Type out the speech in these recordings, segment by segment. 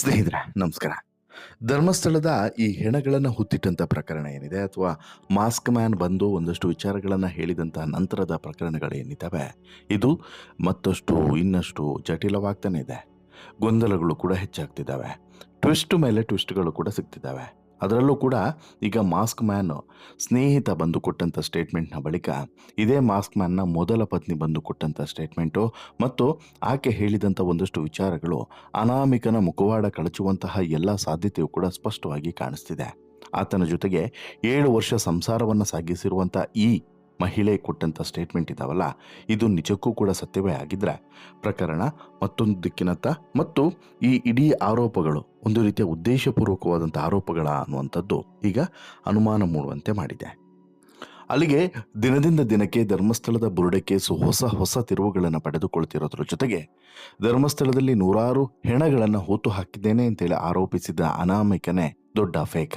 ಸ್ನೇಹಿತರೆ, ನಮಸ್ಕಾರ. ಧರ್ಮಸ್ಥಳದ ಈ ಹೆಣಗಳನ್ನು ಹುತ್ತಿಟ್ಟಂಥ ಪ್ರಕರಣ ಏನಿದೆ ಅಥವಾ ಮಾಸ್ಕ್ ಮ್ಯಾನ್ ಬಂದು ಒಂದಷ್ಟು ವಿಚಾರಗಳನ್ನು ಹೇಳಿದಂಥ ನಂತರದ ಪ್ರಕರಣಗಳೇನಿದ್ದಾವೆ ಇದು ಮತ್ತಷ್ಟು ಇನ್ನಷ್ಟು ಜಟಿಲವಾಗ್ತಾನೆ ಇದೆ. ಗೊಂದಲಗಳು ಕೂಡ ಹೆಚ್ಚಾಗ್ತಿದ್ದಾವೆ. ಟ್ವಿಸ್ಟ್ ಮೇಲೆ ಟ್ವಿಸ್ಟ್ಗಳು ಕೂಡ ಸಿಗ್ತಿದ್ದಾವೆ. ಅದರಲ್ಲೂ ಕೂಡ ಈಗ ಮಾಸ್ಕ್ ಮ್ಯಾನ್ ಸ್ನೇಹಿತ ಬಂದು ಕೊಟ್ಟಂಥ ಸ್ಟೇಟ್ಮೆಂಟ್ನ ಬಳಿಕ ಇದೇ ಮಾಸ್ಕ್ ಮ್ಯಾನ್ನ ಮೊದಲ ಪತ್ನಿ ಬಂದು ಕೊಟ್ಟಂಥ ಸ್ಟೇಟ್ಮೆಂಟು ಮತ್ತು ಆಕೆ ಹೇಳಿದಂಥ ಒಂದಷ್ಟು ವಿಚಾರಗಳು ಅನಾಮಿಕನ ಮುಖವಾಡ ಕಳಚುವಂತಹ ಎಲ್ಲ ಸಾಧ್ಯತೆಯು ಕೂಡ ಸ್ಪಷ್ಟವಾಗಿ ಕಾಣಿಸ್ತಿದೆ. ಆತನ ಜೊತೆಗೆ ಏಳು ವರ್ಷ ಸಂಸಾರವನ್ನು ಸಾಗಿಸಿರುವಂಥ ಈ ಮಹಿಳೆ ಕೊಟ್ಟಂಥ ಸ್ಟೇಟ್ಮೆಂಟ್ ಇದಾವಲ್ಲ, ಇದು ನಿಜಕ್ಕೂ ಕೂಡ ಸತ್ಯವೇ ಆಗಿದ್ರೆ ಪ್ರಕರಣ ಮತ್ತೊಂದು ದಿಕ್ಕಿನತ್ತ ಮತ್ತು ಈ ಇಡೀ ಆರೋಪಗಳು ಒಂದು ರೀತಿಯ ಉದ್ದೇಶಪೂರ್ವಕವಾದಂಥ ಆರೋಪಗಳ ಅನ್ನುವಂಥದ್ದು ಈಗ ಅನುಮಾನ ಮೂಡುವಂತೆ ಮಾಡಿದೆ. ಅಲ್ಲಿಗೆ ದಿನದಿಂದ ದಿನಕ್ಕೆ ಧರ್ಮಸ್ಥಳದ ಬುರುಡೆ ಕೇಸು ಹೊಸ ಹೊಸ ತಿರುವುಗಳನ್ನು ಪಡೆದುಕೊಳ್ತಿರೋದ್ರ ಜೊತೆಗೆ ಧರ್ಮಸ್ಥಳದಲ್ಲಿ ನೂರಾರು ಹೆಣಗಳನ್ನು ಹೂತು ಹಾಕಿದ್ದೇನೆ ಅಂತೇಳಿ ಆರೋಪಿಸಿದ ಅನಾಮಿಕನೇ ದೊಡ್ಡ ಫೇಕ.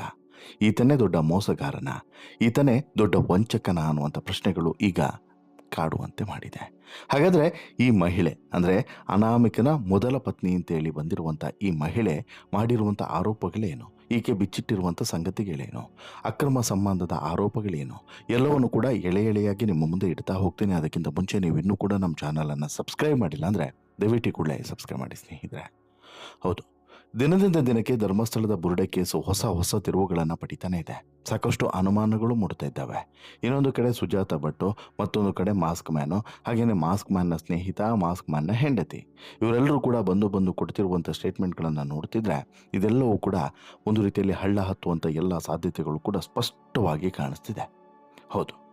ಈತನೇ ದೊಡ್ಡ ಮೋಸಗಾರನ, ಈತನೇ ದೊಡ್ಡ ವಂಚಕನ ಅನ್ನುವಂಥ ಪ್ರಶ್ನೆಗಳು ಈಗ ಕಾಡುವಂತೆ ಮಾಡಿದೆ. ಹಾಗಾದರೆ ಈ ಮಹಿಳೆ, ಅಂದರೆ ಅನಾಮಿಕನ ಮೊದಲ ಪತ್ನಿ ಅಂತೇಳಿ ಬಂದಿರುವಂಥ ಈ ಮಹಿಳೆ ಮಾಡಿರುವಂಥ ಆರೋಪಗಳೇನು? ಈಕೆ ಬಿಚ್ಚಿಟ್ಟಿರುವಂಥ ಸಂಗತಿಗಳೇನು? ಅಕ್ರಮ ಸಂಬಂಧದ ಆರೋಪಗಳೇನು? ಎಲ್ಲವನ್ನು ಕೂಡ ಎಳೆ ಎಳೆಯಾಗಿ ನಿಮ್ಮ ಮುಂದೆ ಇಡ್ತಾ ಹೋಗ್ತೀನಿ. ಅದಕ್ಕಿಂತ ಮುಂಚೆ ನೀವು ಇನ್ನೂ ಕೂಡ ನಮ್ಮ ಚಾನಲನ್ನು ಸಬ್ಸ್ಕ್ರೈಬ್ ಮಾಡಿಲ್ಲ ಅಂದರೆ ದಯವಿಟ್ಟು ಕೂಡಲೇ ಸಬ್ಸ್ಕ್ರೈಬ್ ಮಾಡಿ ಸ್ನೇಹಿತರೆ. ಹೌದು. ದಿನದಿಂದ ದಿನಕ್ಕೆ ಧರ್ಮಸ್ಥಳದ ಬುರುಡೆ ಕೇಸು ಹೊಸ ಹೊಸ ತಿರುವುಗಳನ್ನು ಪಡಿತಾನೆ ಇದೆ. ಸಾಕಷ್ಟು ಅನುಮಾನಗಳು ಮೂಡ್ತಾ ಇದ್ದಾವೆ. ಇನ್ನೊಂದು ಕಡೆ ಸುಜಾತ ಭಟ್ಟು, ಮತ್ತೊಂದು ಕಡೆ ಮಾಸ್ಕ್ ಮ್ಯಾನು ಹಾಗೆಯೇ ಮಾಸ್ಕ್ ಮ್ಯಾನ್ನ ಸ್ನೇಹಿತ, ಮಾಸ್ಕ್ ಮ್ಯಾನ್ನ ಹೆಂಡತಿ. ಇವರೆಲ್ಲರೂ ಕೂಡ ಬಂದು ಬಂದು ಕೊಡ್ತಿರುವಂಥ ಸ್ಟೇಟ್ಮೆಂಟ್ಗಳನ್ನು ನೋಡ್ತಿದ್ರೆ ಇದೆಲ್ಲವೂ ಕೂಡ ಒಂದು ರೀತಿಯಲ್ಲಿ ಹಳ್ಳ ಹತ್ತುವಂಥ ಎಲ್ಲ ಸಾಧ್ಯತೆಗಳು ಕೂಡ ಸ್ಪಷ್ಟವಾಗಿ ಕಾಣಿಸ್ತಿದೆ. ಹೌದು.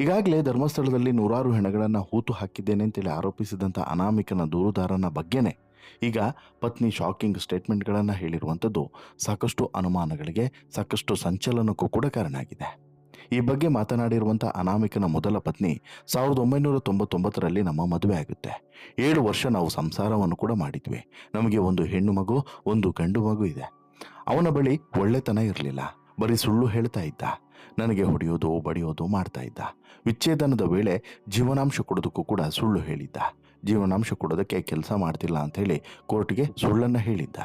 ಈಗಾಗಲೇ ಧರ್ಮಸ್ಥಳದಲ್ಲಿ ನೂರಾರು ಹೆಣಗಳನ್ನು ಹೂತು ಹಾಕಿದ್ದೇನೆ ಅಂತೇಳಿ ಆರೋಪಿಸಿದಂಥ ಅನಾಮಿಕನ ದೂರುದಾರನ ಬಗ್ಗೆನೇ ಈಗ ಪತ್ನಿ ಶಾಕಿಂಗ್ ಸ್ಟೇಟ್ಮೆಂಟ್ಗಳನ್ನು ಹೇಳಿರುವಂಥದ್ದು ಸಾಕಷ್ಟು ಅನುಮಾನಗಳಿಗೆ, ಸಾಕಷ್ಟು ಸಂಚಲನಕ್ಕೂ ಕೂಡ ಕಾರಣ ಆಗಿದೆ. ಈ ಬಗ್ಗೆ ಮಾತನಾಡಿರುವಂಥ ಅನಾಮಿಕನ ಮೊದಲ ಪತ್ನಿ ಸಾವಿರದ ಒಂಬೈನೂರ ತೊಂಬತ್ತೊಂಬತ್ತರಲ್ಲಿ ನಮ್ಮ ಮದುವೆ ಆಗುತ್ತೆ. ಏಳು ವರ್ಷ ನಾವು ಸಂಸಾರವನ್ನು ಕೂಡ ಮಾಡಿದ್ವಿ. ನಮಗೆ ಒಂದು ಹೆಣ್ಣು ಮಗು, ಒಂದು ಗಂಡು ಮಗು ಇದೆ. ಅವನ ಬಳಿ ಒಳ್ಳೆತನ ಇರಲಿಲ್ಲ. ಬರೀ ಸುಳ್ಳು ಹೇಳ್ತಾ ಇದ್ದ. ನನಗೆ ಹೊಡೆಯೋದು, ಬಡಿಯೋದು ಮಾಡ್ತಾ ಇದ್ದ. ವಿಚ್ಛೇದನದ ವೇಳೆ ಜೀವನಾಂಶ ಕೊಡೋದಕ್ಕೂ ಕೂಡ ಸುಳ್ಳು ಹೇಳಿದ್ದ. ಜೀವನಾಂಶ ಕೊಡೋದಕ್ಕೆ ಕೆಲಸ ಮಾಡ್ತಿಲ್ಲ ಅಂಥೇಳಿ ಕೋರ್ಟ್ಗೆ ಸುಳ್ಳನ್ನು ಹೇಳಿದ್ದ.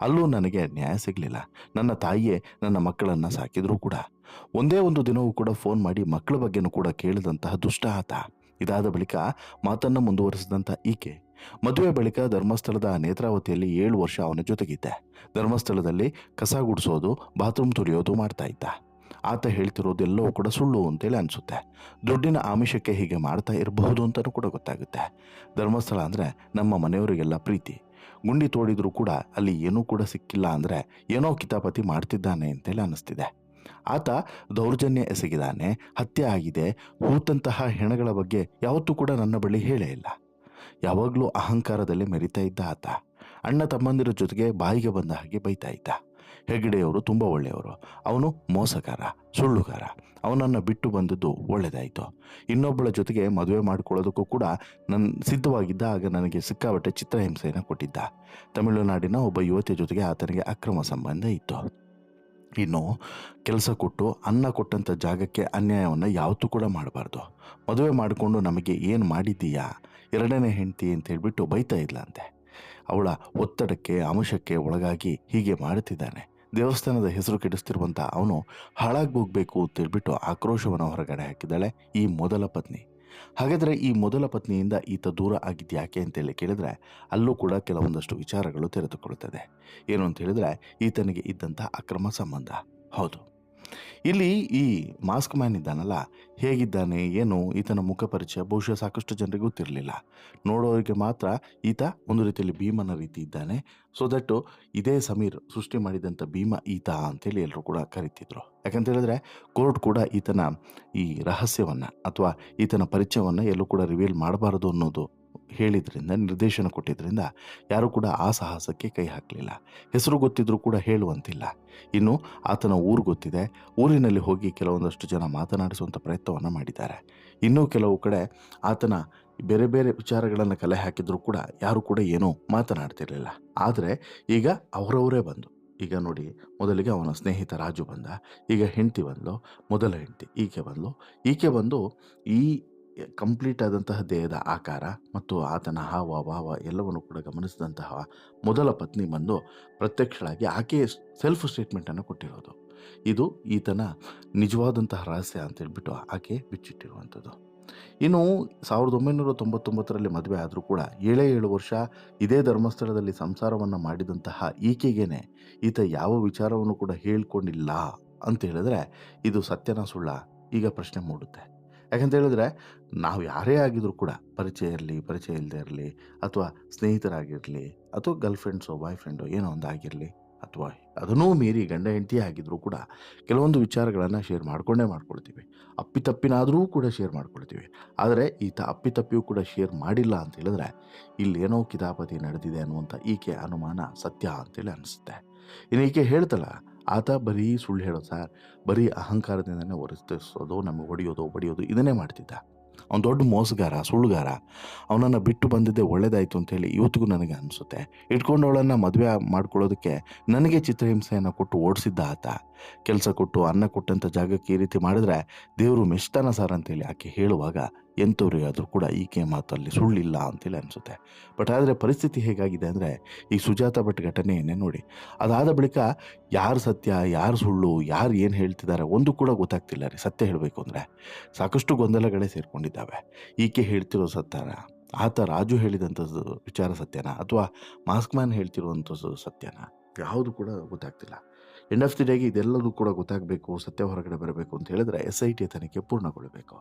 ಅಲ್ಲೂ ನನಗೆ ನ್ಯಾಯ ಸಿಗಲಿಲ್ಲ. ನನ್ನ ತಾಯಿಯೇ ನನ್ನ ಮಕ್ಕಳನ್ನು ಸಾಕಿದರೂ ಕೂಡ. ಒಂದೇ ಒಂದು ದಿನವೂ ಕೂಡ ಫೋನ್ ಮಾಡಿ ಮಕ್ಕಳ ಬಗ್ಗೆನೂ ಕೂಡ ಕೇಳಿದಂತಹ ದುಷ್ಟ ಆತ ಇದಾದ ಬಳಿಕ ಮಾತನ್ನು ಮುಂದುವರಿಸಿದಂಥ ಈಕೆ. ಮದುವೆ ಬಳಿಕ ಧರ್ಮಸ್ಥಳದ ನೇತ್ರಾವತಿಯಲ್ಲಿ ಏಳು ವರ್ಷ ಅವನ ಜೊತೆಗಿದ್ದೆ. ಧರ್ಮಸ್ಥಳದಲ್ಲಿ ಕಸ ಗುಡಿಸೋದು, ಬಾತ್ರೂಮ್ ತುಳಿಯೋದು ಮಾಡ್ತಾ ಇದ್ದ. ಆತ ಹೇಳ್ತಿರೋದೆಲ್ಲವೂ ಕೂಡ ಸುಳ್ಳು ಅಂತೇಳಿ ಅನಿಸುತ್ತೆ. ದುಡ್ಡಿನ ಆಮಿಷಕ್ಕೆ ಹೀಗೆ ಮಾಡ್ತಾ ಇರಬಹುದು ಅಂತಲೂ ಕೂಡ ಗೊತ್ತಾಗುತ್ತೆ. ಧರ್ಮಸ್ಥಳ ಅಂದರೆ ನಮ್ಮ ಮನೆಯವರಿಗೆಲ್ಲ ಪ್ರೀತಿ. ಗುಂಡಿ ತೋಡಿದರೂ ಕೂಡ ಅಲ್ಲಿ ಏನೂ ಕೂಡ ಸಿಕ್ಕಿಲ್ಲ ಅಂದರೆ ಏನೋ ಕಿತಾಪತಿ ಮಾಡ್ತಿದ್ದಾನೆ ಅಂತೇಳಿ ಅನ್ನಿಸ್ತಿದೆ ಆತ ದೌರ್ಜನ್ಯ ಎಸಗಿದಾನೆ, ಹತ್ಯೆ ಆಗಿದೆ, ಹೂತಂತಹ ಹೆಣಗಳ ಬಗ್ಗೆ ಯಾವತ್ತೂ ಕೂಡ ನನ್ನ ಬಳಿ ಹೇಳೇ ಇಲ್ಲ. ಯಾವಾಗಲೂ ಅಹಂಕಾರದಲ್ಲಿ ಮೆರಿತಾ ಇದ್ದ ಆತ. ಅಣ್ಣ ತಮ್ಮಂದಿರ ಜೊತೆಗೆ ಬಾಯಿಗೆ ಬಂದ ಹಾಗೆ ಬೈತಾ ಇದ್ದ. ಹೆಗ್ಡೆಯವರು ತುಂಬ ಒಳ್ಳೆಯವರು. ಅವನು ಮೋಸಗಾರ, ಸುಳ್ಳುಗಾರ. ಅವನನ್ನು ಬಿಟ್ಟು ಬಂದದ್ದು ಒಳ್ಳೆಯದಾಯಿತು ಇನ್ನೊಬ್ಬಳ ಜೊತೆಗೆ ಮದುವೆ ಮಾಡಿಕೊಳ್ಳೋದಕ್ಕೂ ಕೂಡ ನನ್ನ ಸಿದ್ಧವಾಗಿದ್ದ ಆಗ ನನಗೆ ಸಿಕ್ಕಾಬಟ್ಟೆ ಚಿತ್ರಹಿಂಸೆಯನ್ನು ಕೊಟ್ಟಿದ್ದ. ತಮಿಳುನಾಡಿನ ಒಬ್ಬ ಯುವತಿಯ ಜೊತೆಗೆ ಆತನಿಗೆ ಅಕ್ರಮ ಸಂಬಂಧ ಇತ್ತು. ಇನ್ನು ಕೆಲಸ ಕೊಟ್ಟು ಅನ್ನ ಕೊಟ್ಟಂಥ ಜಾಗಕ್ಕೆ ಅನ್ಯಾಯವನ್ನು ಯಾವತ್ತೂ ಕೂಡ ಮಾಡಬಾರ್ದು. ಮದುವೆ ಮಾಡಿಕೊಂಡು ನಮಗೆ ಏನು ಮಾಡಿದ್ದೀಯಾ? ಎರಡನೇ ಹೆಂಡತಿ ಅಂತ ಹೇಳಿಬಿಟ್ಟು ಬೈತಾ ಇಲ್ಲ ಅಂತೆ ಅವಳ ಒತ್ತಡಕ್ಕೆ, ಅಂಶಕ್ಕೆ ಒಳಗಾಗಿ ಹೀಗೆ ಮಾಡುತ್ತಿದ್ದಾನೆ. ದೇವಸ್ಥಾನದ ಹೆಸರು ಕೆಡಿಸ್ತಿರುವಂಥ ಅವನು ಹಾಳಾಗ್ಬೋಗ್ಬೇಕು ಅಂತೇಳ್ಬಿಟ್ಟು ಆಕ್ರೋಶವನ್ನು ಹೊರಗಡೆ ಹಾಕಿದ್ದಾಳೆ ಈ ಮೊದಲ ಪತ್ನಿ. ಹಾಗಾದರೆ ಈ ಮೊದಲ ಪತ್ನಿಯಿಂದ ಈತ ದೂರ ಆಗಿದ್ದು ಯಾಕೆ ಅಂತೇಳಿ ಕೇಳಿದ್ರೆ ಅಲ್ಲೂ ಕೂಡ ಕೆಲವೊಂದಷ್ಟು ವಿಚಾರಗಳು ತೆರೆದುಕೊಳ್ಳುತ್ತದೆ. ಏನು ಅಂತ ಹೇಳಿದ್ರೆ ಈತನಿಗೆ ಇದ್ದಂಥ ಅಕ್ರಮ ಸಂಬಂಧ. ಹೌದು. ಇಲ್ಲಿ ಈ ಮಾಸ್ಕ್ ಮ್ಯಾನ್ ಇದ್ದಾನಲ್ಲ, ಹೇಗಿದ್ದಾನೆ, ಏನು, ಈತನ ಮುಖ ಪರಿಚಯ ಬಹುಶಃ ಸಾಕಷ್ಟು ಜನರಿಗೆ ಗೊತ್ತಿರಲಿಲ್ಲ. ನೋಡೋರಿಗೆ ಮಾತ್ರ ಈತ ಒಂದು ರೀತಿಯಲ್ಲಿ ಭೀಮನ ರೀತಿ ಇದ್ದಾನೆ. ಸೊ ದಟ್ ಇದೇ ಸಮೀರ್ ಸೃಷ್ಟಿ ಮಾಡಿದಂಥ ಭೀಮ ಈತ ಅಂತೇಳಿ ಎಲ್ಲರೂ ಕೂಡ ಕರಿತಿದ್ರು. ಯಾಕಂತ ಹೇಳಿದ್ರೆ, ಕೋರ್ಟ್ ಕೂಡ ಈತನ ಈ ರಹಸ್ಯವನ್ನು ಅಥವಾ ಈತನ ಪರಿಚಯವನ್ನು ಎಲ್ಲೂ ಕೂಡ ರಿವೀಲ್ ಮಾಡಬಾರದು ಅನ್ನೋದು ಹೇಳಿದ್ರಿಂದ, ನಿರ್ದೇಶನ ಕೊಟ್ಟಿದ್ದರಿಂದ ಯಾರೂ ಕೂಡ ಆ ಸಾಹಸಕ್ಕೆ ಕೈ ಹಾಕಲಿಲ್ಲ. ಹೆಸರು ಗೊತ್ತಿದ್ರೂ ಕೂಡ ಹೇಳುವಂತಿಲ್ಲ. ಇನ್ನು ಆತನ ಊರು ಗೊತ್ತಿದೆ. ಊರಿನಲ್ಲಿ ಹೋಗಿ ಕೆಲವೊಂದಷ್ಟು ಜನ ಮಾತನಾಡಿಸುವಂಥ ಪ್ರಯತ್ನವನ್ನು ಮಾಡಿದ್ದಾರೆ. ಇನ್ನೂ ಕೆಲವು ಕಡೆ ಆತನ ಬೇರೆ ಬೇರೆ ವಿಚಾರಗಳನ್ನು ಕಲೆ ಹಾಕಿದರೂ ಕೂಡ ಯಾರೂ ಕೂಡ ಏನೂ ಮಾತನಾಡ್ತಿರಲಿಲ್ಲ. ಆದರೆ ಈಗ ಅವರವರೇ ಬಂದು, ಈಗ ನೋಡಿ ಮೊದಲಿಗೆ ಅವನ ಸ್ನೇಹಿತ ರಾಜು ಬಂದ, ಈಗ ಹೆಂಡತಿ ಬಂದಳು ಮೊದಲ ಹೆಂಡತಿ, ಈಕೆ ಬಂದಳು ಈಕೆ ಬಂದು ಈ ಕಂಪ್ಲೀಟ್ ಆದಂತಹ ದೇಹದ ಆಕಾರ ಮತ್ತು ಆತನ ಹಾವ, ಭಾವ ಎಲ್ಲವನ್ನು ಕೂಡ ಗಮನಿಸಿದಂತಹ ಮೊದಲ ಪತ್ನಿ ಬಂದು ಪ್ರತ್ಯಕ್ಷಳಾಗಿ ಆಕೆಯ ಸೆಲ್ಫ್ ಸ್ಟೇಟ್ಮೆಂಟನ್ನು ಕೊಟ್ಟಿರೋದು. ಇದು ಈತನ ನಿಜವಾದಂತಹ ರಹಸ್ಯ ಅಂತ ಹೇಳ್ಬಿಟ್ಟು ಆಕೆ ಬಿಚ್ಚಿಟ್ಟಿರುವಂಥದ್ದು. ಇನ್ನು ಸಾವಿರದ ಒಂಬೈನೂರ ತೊಂಬತ್ತೊಂಬತ್ತರಲ್ಲಿ ಮದುವೆ ಆದರೂ ಕೂಡ ಏಳೇ ಏಳು ವರ್ಷ ಇದೇ ಧರ್ಮಸ್ಥಳದಲ್ಲಿ ಸಂಸಾರವನ್ನು ಮಾಡಿದಂತಹ ಈಕೆಗೇನೆ ಈತ ಯಾವ ವಿಚಾರವನ್ನು ಕೂಡ ಹೇಳ್ಕೊಂಡಿಲ್ಲ ಅಂತ ಹೇಳಿದ್ರೆ ಇದು ಸತ್ಯನ ಸುಳ್ಳ. ಈಗ ಪ್ರಶ್ನೆ ಮೂಡುತ್ತೆ. ಯಾಕಂತ ಹೇಳಿದ್ರೆ, ನಾವು ಯಾರೇ ಆಗಿದ್ರು ಕೂಡ ಪರಿಚಯ ಇರಲಿ, ಪರಿಚಯ ಇಲ್ಲದೆ ಇರಲಿ, ಅಥವಾ ಸ್ನೇಹಿತರಾಗಿರಲಿ, ಅಥವಾ ಗರ್ಲ್ ಫ್ರೆಂಡ್ಸೋ ಬಾಯ್ ಫ್ರೆಂಡೋ ಏನೋ ಒಂದು ಆಗಿರಲಿ, ಅಥವಾ ಅದನ್ನೂ ಮೀರಿ ಗಂಡ, ಹೆಂಡತಿ ಆಗಿದ್ರೂ ಕೂಡ ಕೆಲವೊಂದು ವಿಚಾರಗಳನ್ನು ಶೇರ್ ಮಾಡಿಕೊಂಡೇ ಮಾಡ್ಕೊಳ್ತೀವಿ. ಅಪ್ಪಿತಪ್ಪಿನಾದರೂ ಕೂಡ ಶೇರ್ ಮಾಡ್ಕೊಳ್ತೀವಿ. ಆದರೆ ಈತ ಅಪ್ಪಿತಪ್ಪಿಯೂ ಕೂಡ ಶೇರ್ ಮಾಡಿಲ್ಲ ಅಂತ ಹೇಳಿದ್ರೆ ಇಲ್ಲಿ ಏನೋ ಕಿತಾಪತಿ ನಡೆದಿದೆ ಅನ್ನುವಂಥ ಈಕೆ ಅನುಮಾನ ಸತ್ಯ ಅಂತೇಳಿ ಅನಿಸುತ್ತೆ. ಇನ್ನು ಈಕೆ ಹೇಳ್ತಲ್ಲ ಆತ ಬರೀ ಸುಳ್ಳು ಹೇಳೋದು ಸರ್. ಬರೀ ಅಹಂಕಾರದಿಂದನೇ ವರ್ತಿಸೋದು ನಮಗೆ ಹೊಡೆಯೋದು, ಬಡಿಯೋದು, ಇದನ್ನೇ ಮಾಡ್ತಿದ್ದ. ಅವ್ನು ದೊಡ್ಡ ಮೋಸಗಾರ, ಸುಳ್ಳುಗಾರ. ಅವನನ್ನು ಬಿಟ್ಟು ಬಂದಿದ್ದೆ ಒಳ್ಳೇದಾಯಿತು ಅಂತೇಳಿ ಇವತ್ತಿಗೂ ನನಗೆ ಅನಿಸುತ್ತೆ. ಇಟ್ಕೊಂಡವಳನ್ನು ಮದುವೆ ಮಾಡ್ಕೊಳ್ಳೋದಕ್ಕೆ ನನಗೆ ಚಿತ್ರಹಿಂಸೆಯನ್ನು ಕೊಟ್ಟು ಓಡಿಸಿದ್ದ ಆತ. ಕೆಲಸ ಕೊಟ್ಟು, ಅನ್ನ ಕೊಟ್ಟಂಥ ಜಾಗಕ್ಕೆ ಈ ರೀತಿ ಮಾಡಿದ್ರೆ ದೇವರು ಮೆಚ್ತಾನ ಸರ್ ಅಂತೇಳಿ ಆಕೆ ಹೇಳುವಾಗ ಎಂಥವ್ರಿಗಾದರೂ ಕೂಡ ಈಕೆ ಮಾತಲ್ಲಿ ಸುಳ್ಳಿಲ್ಲ ಅಂತೇಳಿ ಅನಿಸುತ್ತೆ. ಬಟ್ ಆದರೆ ಪರಿಸ್ಥಿತಿ ಹೇಗಾಗಿದೆ ಅಂದರೆ ಈ ಸುಜಾತ ಭಟ್ ಘಟನೆಯನ್ನೇ ನೋಡಿ. ಅದಾದ ಬಳಿಕ ಯಾರು ಸತ್ಯ, ಯಾರು ಸುಳ್ಳು, ಯಾರು ಏನು ಹೇಳ್ತಿದ್ದಾರೆ ಒಂದು ಕೂಡ ಗೊತ್ತಾಗ್ತಿಲ್ಲ ರೀ. ಸತ್ಯ ಹೇಳಬೇಕು ಅಂದರೆ. ಸಾಕಷ್ಟು ಗೊಂದಲಗಳೇ ಸೇರಿಕೊಂಡಿದ್ದಾವೆ. ಈಕೆ ಹೇಳ್ತಿರೋ ಸತ್ಯನ, ಆತ ರಾಜು ಹೇಳಿದಂಥದ್ದು ವಿಚಾರ ಸತ್ಯನ? ಅಥವಾ ಮಾಸ್ಕ್ ಮ್ಯಾನ್ ಹೇಳ್ತಿರುವಂಥದ್ದು ಸತ್ಯನ? ಯಾವುದು ಕೂಡ ಗೊತ್ತಾಗ್ತಿಲ್ಲ. ಎಂಡ್ ಆಫ್ ದಿ ಡೇಗೆ ಇದೆಲ್ಲದೂ ಕೂಡ ಗೊತ್ತಾಗಬೇಕು, ಸತ್ಯ ಹೊರಗಡೆ ಬರಬೇಕು ಅಂತ ಹೇಳಿದ್ರೆ ಎಸ್ ಐ ಟಿ ತನಿಖೆ ಪೂರ್ಣಗೊಳ್ಳಬೇಕು.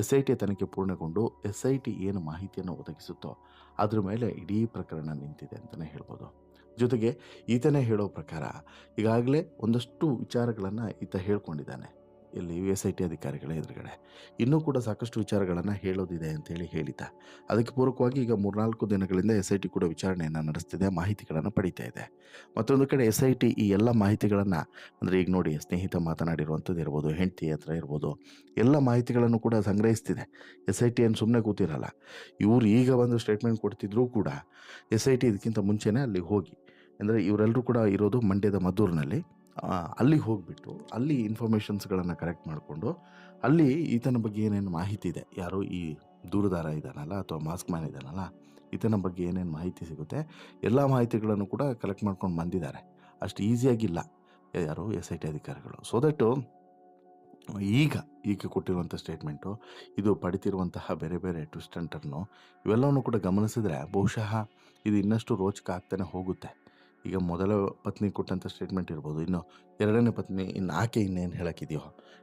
ಎಸ್ ಐ ಟಿ ತನಿಖೆ ಪೂರ್ಣಗೊಂಡು ಎಸ್ ಐ ಟಿ ಏನು ಮಾಹಿತಿಯನ್ನು ಒದಗಿಸುತ್ತೋ ಅದ್ರ ಮೇಲೆ ಇಡೀ ಪ್ರಕರಣ ನಿಂತಿದೆ ಅಂತಲೇ ಹೇಳ್ಬೋದು. ಜೊತೆಗೆ ಈತನೇ ಹೇಳೋ ಪ್ರಕಾರ ಈಗಾಗಲೇ ಒಂದಷ್ಟು ವಿಚಾರಗಳನ್ನು ಈತ ಹೇಳ್ಕೊಂಡಿದ್ದಾನೆ. ಇಲ್ಲಿ ಎಸ್ ಐ ಟಿ ಅಧಿಕಾರಿಗಳ ಎದುರುಗಡೆ. ಇನ್ನೂ ಕೂಡ ಸಾಕಷ್ಟು ವಿಚಾರಗಳನ್ನು ಹೇಳೋದಿದೆ ಅಂತೇಳಿ ಹೇಳಿದ್ದ ಅದಕ್ಕೆ ಪೂರಕವಾಗಿ ಈಗ ಮೂರ್ನಾಲ್ಕು ದಿನಗಳಿಂದ ಎಸ್ ಐ ಟಿ ಕೂಡ ವಿಚಾರಣೆಯನ್ನು ನಡೆಸ್ತಿದೆ, ಮಾಹಿತಿಗಳನ್ನು ಪಡಿತಾ ಇದೆ. ಮತ್ತೊಂದು ಕಡೆ ಎಸ್ ಐ ಟಿ ಈ ಎಲ್ಲ ಮಾಹಿತಿಗಳನ್ನು, ಅಂದರೆ ಈಗ ನೋಡಿ ಸ್ನೇಹಿತ ಮಾತನಾಡಿರುವಂಥದ್ದು ಇರ್ಬೋದು, ಹೆಂಡತಿ ಹತ್ರ ಇರ್ಬೋದು, ಎಲ್ಲ ಮಾಹಿತಿಗಳನ್ನು ಕೂಡ ಸಂಗ್ರಹಿಸ್ತಿದೆ. ಎಸ್ ಐ ಟಿ ಸುಮ್ಮನೆ ಕೂತಿರಲ್ಲ. ಇವರು ಈಗ ಒಂದು ಸ್ಟೇಟ್ಮೆಂಟ್ ಕೊಡ್ತಿದ್ರೂ ಕೂಡ ಎಸ್ ಐ ಟಿ ಇದಕ್ಕಿಂತ ಮುಂಚೆನೇ ಅಲ್ಲಿ ಹೋಗಿ. ಅಂದರೆ ಇವರೆಲ್ಲರೂ ಕೂಡ ಇರೋದು ಮಂಡ್ಯದ ಮದ್ದೂರಿನಲ್ಲಿ. ಅಲ್ಲಿಗೆ ಹೋಗಿಬಿಟ್ಟು, ಅಲ್ಲಿ ಇನ್ಫಾರ್ಮೇಷನ್ಸ್ಗಳನ್ನು ಕರೆಕ್ಟ್ ಮಾಡಿಕೊಂಡು, ಅಲ್ಲಿ ಈತನ ಬಗ್ಗೆ ಏನೇನು ಮಾಹಿತಿ ಇದೆ? ಯಾರು ಈ ದೂರದಾರ ಇದ್ದಾನಲ್ಲ ಅಥವಾ ಮಾಸ್ಕ್ ಮ್ಯಾನ್ ಇದ್ದಾನಲ್ಲ, ಈತನ ಬಗ್ಗೆ ಏನೇನು ಮಾಹಿತಿ ಸಿಗುತ್ತೆ? ಎಲ್ಲ ಮಾಹಿತಿಗಳನ್ನು ಕೂಡ ಕಲೆಕ್ಟ್ ಮಾಡ್ಕೊಂಡು ಬಂದಿದ್ದಾರೆ. ಅಷ್ಟು ಈಸಿಯಾಗಿಲ್ಲ ಯಾರು ಎಸ್ ಐ ಟಿ ಅಧಿಕಾರಿಗಳು. ಸೊ ದಟ್ಟು ಈಗ ಈಗ ಕೊಟ್ಟಿರುವಂಥ ಸ್ಟೇಟ್ಮೆಂಟು ಇದು ಪಡಿತಿರುವಂತಹ ಬೇರೆ ಬೇರೆ ಟ್ವಿಸ್ಟ್ ಅಂಟರ್ನು ಟರ್ನು ಇವೆಲ್ಲವನ್ನು ಕೂಡ ಗಮನಿಸಿದರೆ ಬಹುಶಃ ಇದು ಇನ್ನಷ್ಟು ರೋಚಕ ಆಗ್ತಾನೆ ಹೋಗುತ್ತೆ. ಈಗ ಮೊದಲ ಪತ್ನಿ ಕೊಟ್ಟಂಥ ಸ್ಟೇಟ್ಮೆಂಟ್ ಇರ್ಬೋದು. ಇನ್ನು ಎರಡನೇ ಪತ್ನಿ ಇನ್ನು ಆಕೆ ಇನ್ನೇನು ಹೇಳಕ್ಕಿದೆಯೋ?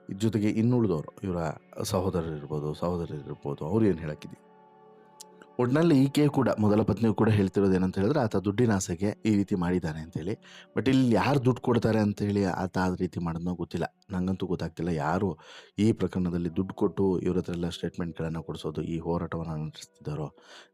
ಇದ್ರ ಜೊತೆಗೆ ಇನ್ನುಳಿದವರು, ಇವರ ಸಹೋದರರಿರ್ಬೋದು ಸಹೋದರರಿರ್ಬೋದು ಅವ್ರು ಏನು ಹೇಳಕ್ಕಿದೆಯೋ? ಒಟ್ಟಿನಲ್ಲಿ ಈಕೆ ಕೂಡ ಮೊದಲ ಪತ್ನಿಯು ಕೂಡ ಹೇಳ್ತಿರೋದು ಏನಂತ ಹೇಳಿದ್ರೆ ಆತ ದುಡ್ಡಿನ ಆಸೆಗೆ ಈ ರೀತಿ ಮಾಡಿದ್ದಾನೆ ಅಂತೇಳಿ ಬಟ್ ಇಲ್ಲಿ ಯಾರು ದುಡ್ಡು ಕೊಡ್ತಾರೆ ಅಂತೇಳಿ ಆತ ಆ ರೀತಿ ಮಾಡೋದನ್ನೋ ಗೊತ್ತಿಲ್ಲ. ನನಗಂತೂ ಗೊತ್ತಾಗ್ತಿಲ್ಲ ಯಾರು ಈ ಪ್ರಕರಣದಲ್ಲಿ ದುಡ್ಡು ಕೊಟ್ಟು ಇವ್ರ ಹತ್ರ ಎಲ್ಲ ಸ್ಟೇಟ್ಮೆಂಟ್ಗಳನ್ನು ಕೊಡಿಸೋದು, ಈ ಹೋರಾಟವನ್ನು ನಡೆಸ್ತಿದ್ದಾರೋ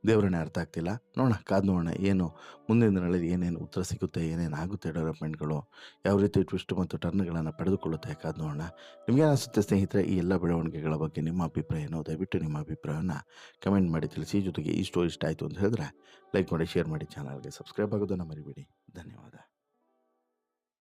ದೇವರನ್ನೇ ಅರ್ಥ ಆಗ್ತಿಲ್ಲ. ನೋಡೋಣ, ಕಾದು ನೋಡೋಣ, ಏನು ಮುಂದಿನ ದಿನಗಳಲ್ಲಿ ಏನೇನು ಉತ್ತರ ಸಿಗುತ್ತೆ, ಏನೇನು ಆಗುತ್ತೆ ಡೆವಲಪ್ಮೆಂಟ್ಗಳು ಯಾವ ರೀತಿ ಟ್ವಿಸ್ಟ್ ಮತ್ತು ಟರ್ನ್ಗಳನ್ನು ಪಡೆದುಕೊಳ್ಳುತ್ತೆ ಕಾದು ನೋಡೋಣ. ನಿಮಗೆ ಅನಿಸುತ್ತೆ ಸ್ನೇಹಿತರೆ ಈ ಎಲ್ಲ ಬೆಳವಣಿಗೆಗಳ ಬಗ್ಗೆ ನಿಮ್ಮ ಅಭಿಪ್ರಾಯ ಏನೋ? ದಯವಿಟ್ಟು ನಿಮ್ಮ ಅಭಿಪ್ರಾಯವನ್ನು ಕಮೆಂಟ್ ಮಾಡಿ ತಿಳಿಸಿ. ಜೊತೆಗೆ ಈ ಸ್ಟೋರಿ ಇಷ್ಟ ಆಯಿತು ಅಂತ ಹೇಳಿದ್ರೆ ಲೈಕ್ ಮಾಡಿ ಶೇರ್ ಮಾಡಿ ಚಾನಲ್ಗೆ ಸಬ್ಸ್ಕ್ರೈಬ್ ಆಗೋದನ್ನು ಮರಿಬೇಡಿ. ಧನ್ಯವಾದ.